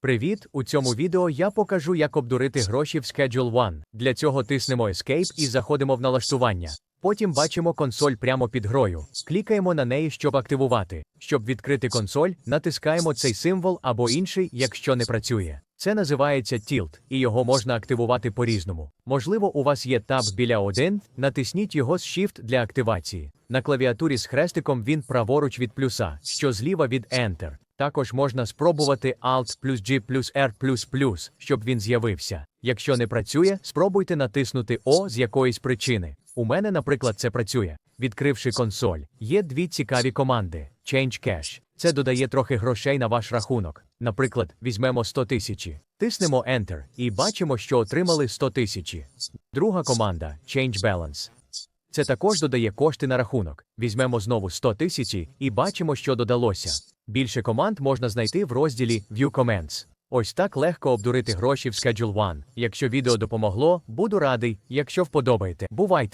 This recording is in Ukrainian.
Привіт! У цьому відео я покажу, як обдурити гроші в Schedule One. Для цього тиснемо Escape і заходимо в налаштування. Потім бачимо консоль прямо під грою. Клікаємо на неї, щоб активувати. Щоб відкрити консоль, натискаємо цей символ або інший, якщо не працює. Це називається Tilt, і його можна активувати по-різному. Можливо, у вас є таб біля 1, натисніть його з Shift для активації. На клавіатурі з хрестиком він праворуч від плюса, що зліва від Enter. Також можна спробувати Alt плюс G плюс R плюс плюс, щоб він з'явився. Якщо не працює, спробуйте натиснути O з якоїсь причини. У мене, наприклад, це працює. Відкривши консоль, є дві цікаві команди: Change Cash. Це додає трохи грошей на ваш рахунок. Наприклад, візьмемо 100 тисячі. Тиснемо Enter і бачимо, що отримали 100 тисячі. Друга команда Change Balance. Це також додає кошти на рахунок. Візьмемо знову 100 тисячі і бачимо, що додалося. Більше команд можна знайти в розділі View Comments. Ось так легко обдурити гроші в Schedule One. Якщо відео допомогло, буду радий, якщо вподобаєте. Бувайте!